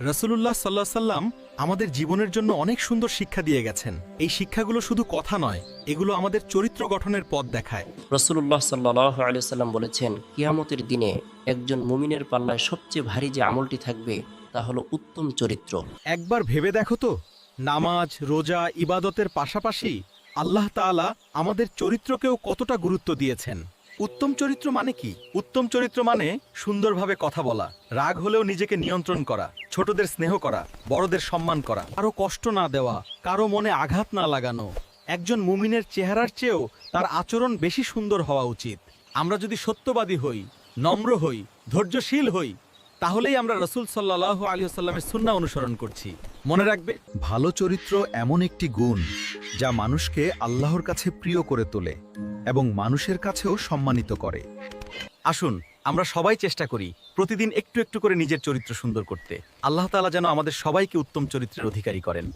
রসুল্লাহ সাল্লাহ সাল্লাম আমাদের জীবনের জন্য অনেক সুন্দর শিক্ষা দিয়ে গেছেন। এই শিক্ষাগুলো শুধু কথা নয় এগুলো আমাদের চরিত্র গঠনের পথ দেখায়। রসুল্লাহ সাল্লাহ আলিয়াল্লাম বলেছেন কিয়ামতের দিনে একজন মুমিনের পাল্লায় সবচেয়ে ভারী যে আমলটি থাকবে তা হলো উত্তম চরিত্র। একবার ভেবে দেখো তো নামাজ রোজা ইবাদতের পাশাপাশি আল্লাহ তাআলা আমাদের চরিত্রকেও কতটা গুরুত্ব দিয়েছেন। উত্তম চরিত্র মানে কি? উত্তম চরিত্র মানে সুন্দরভাবে কথা বলা রাগ হলেও নিজেকে নিয়ন্ত্রণ করা ছোটদের স্নেহ করা বড়দের সম্মান করা কারও কষ্ট না দেওয়া কারও মনে আঘাত না লাগানো। একজন মুমিনের চেহারার চেয়েও তার আচরণ বেশি সুন্দর হওয়া উচিত। আমরা যদি সত্যবাদী হই নম্র হই ধৈর্যশীল হই তাহলেই আমরা রসুল সাল্লাহ আলী সাল্লামের সুন্না অনুসরণ করছি। মনে রাখবে? ভালো চরিত্র এমন একটি গুণ যা মানুষকে আল্লাহর কাছে প্রিয় করে তোলে। এবং মানুষের কাছেও সম্মানিত করে। আসুন, আমরা সবাই চেষ্টা করি প্রতিদিন একটু একটু করে নিজের চরিত্র সুন্দর করতে। আল্লাহ তালা যেন আমাদের সবাইকে উত্তম চরিত্রের অধিকারী করেন।